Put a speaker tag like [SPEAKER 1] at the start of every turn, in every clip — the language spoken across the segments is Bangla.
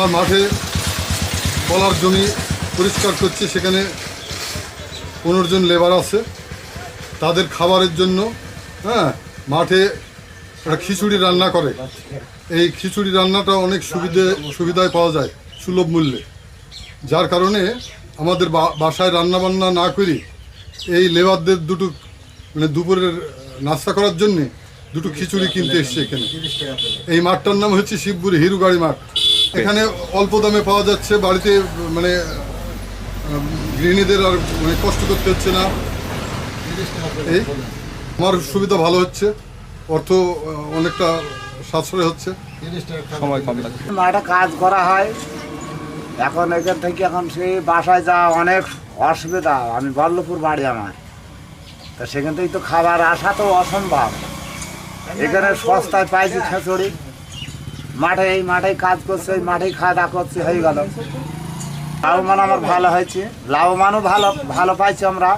[SPEAKER 1] আমার মাঠে কলার জমি পরিষ্কার করছে, সেখানে পনেরো জন লেবার আছে। তাদের খাবারের জন্য হ্যাঁ মাঠে একটা খিচুড়ি রান্না করে। এই খিচুড়ি রান্নাটা অনেক সুবিধে, সুবিধায় পাওয়া যায়, সুলভ মূল্যে। যার কারণে আমাদের বাসায় রান্না বান্না না করি এই লেবারদের দুটো মানে দুপুরের নাস্তা করার জন্যে দুটো খিচুড়ি কিনতে এসছে এখানে। এই মাঠটার নাম হচ্ছে শিবপুর হিরু গাড়ি এখানে অল্প দামে পাওয়া যাচ্ছে বাড়িতে মানে গৃহিণীদের আর মানে কষ্ট করতে হচ্ছে না। এই আমার সুবিধা ভালো হচ্ছে অর্থ অনেকটা সাশ্রয় হচ্ছে।
[SPEAKER 2] সময় কম লাগে
[SPEAKER 3] একটা কাজ করা হয়। এখন এখান থেকে এখন সেই বাসায় যাওয়া অনেক অসুবিধা। আমি বল্লভপুর বাড়ি আমার। তা সেখান থেকে তো খাবার আসা তো অসম্ভব। এখানে সস্তায় পাইছি খিচুড়ি। মাঠে, এই মাঠে কাজ করছে, এই মাঠেই খাওয়া দাওয়া করছে, হয়ে গেল। লাভবান আমার ভালো হয়েছে। লাভবানও ভালো ভালো পাইছি আমরা।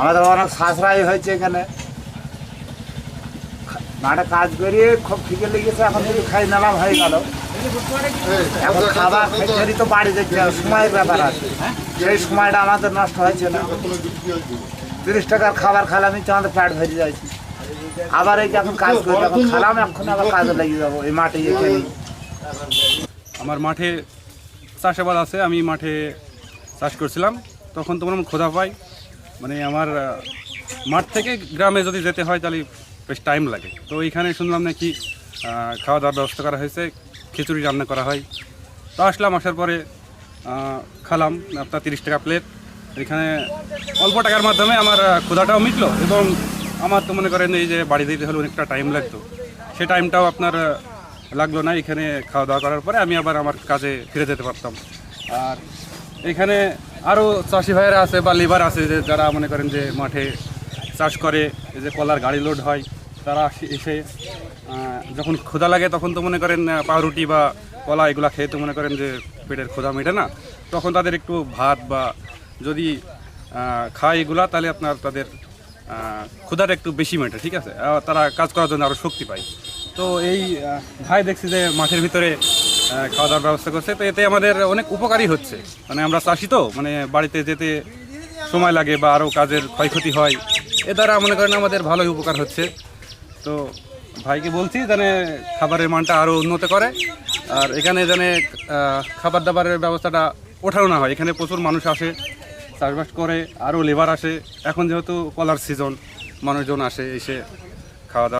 [SPEAKER 3] আমাদের অনেক সাশ্রয় হয়েছে এখানে। মাঠে কাজ করিয়ে খুব ঠিকই লেগেছে, এখন যদি খাই নিলাম, হয়ে গেল। এখন খাবার খেয়ে তো বাড়ি যেতে সময়ের ব্যাপার আছে সেই সময়টা আমাদের নষ্ট হয়েছে না। তিরিশ টাকার খাবার খেলাম তো আমাদের পেট ভরে যাচ্ছে আবার এই যে এখন কাজ করি এখন খেলাম, এখন আবার কাজে লেগে যাব, এই মাঠে
[SPEAKER 2] আমার মাঠে চাষাবাদ আছে, আমি মাঠে চাষ করছিলাম। তখন তোমার খোদা পাই। মানে আমার মাঠ থেকে গ্রামে যদি যেতে হয়, তাহলে বেশ টাইম লাগে। তো এইখানে শুনলাম নাকি খাওয়া দাওয়ার ব্যবস্থা করা হয়েছে, খিচুড়ি রান্না করা হয়। তো আসলাম, আসার পরে খালাম, আপনার তিরিশ টাকা প্লেট এখানে অল্প টাকার মাধ্যমে আমার ক্ষুধাটাও মিটলো এবং আমার তো মনে করেন এই যে বাড়ি দিতে হলে অনেকটা টাইম লাগতো। সে টাইমটাও আপনার লাগল না। এখানে খাওয়া দাওয়া করার পরে আমি আবার আমার কাজে ফিরে যেতে পারতাম। আর এখানে আরও চাষি ভাইয়েরা আছে বা লেবার আছে যে যারা মনে করেন যে মাঠে চাষ করে, এই যে কলার গাড়ি লোড হয়, তারা এসে যখন ক্ষুধা লাগে তখন তো মনে করেন পাউরুটি বা কলা এগুলো খেয়ে তো মনে করেন যে পেটের ক্ষুধা মেটে না। তখন তাদের একটু ভাত বা যদি খায় এগুলা, তাহলে আপনার তাদের ক্ষুধাটা একটু বেশি মেটে ঠিক আছে? তারা কাজ করার জন্য আরও শক্তি পায়। তো এই ভাই দেখছি যে মাঠের ভিতরে খাওয়া দাওয়ার ব্যবস্থা করছে। তো এতে আমাদের অনেক উপকারী হচ্ছে। মানে আমরা চাষি তো মানে বাড়িতে যেতে সময় লাগে বা আরও কাজের ক্ষয়ক্ষতি হয়, এ দ্বারা মনে করেন আমাদের ভালোই উপকার হচ্ছে। তো ভাইকে বলছি যেন খাবারের মানটা আরও উন্নত করে, আর এখানে যেন খাবার দাবারের ব্যবস্থাটা ওঠানো না হয়। এখানে প্রচুর মানুষ আসে চাষবাস করে আরও লেবার আসে। এখন যেহেতু কলার সিজন মানুষজন আসে এসে খাওয়া দাওয়া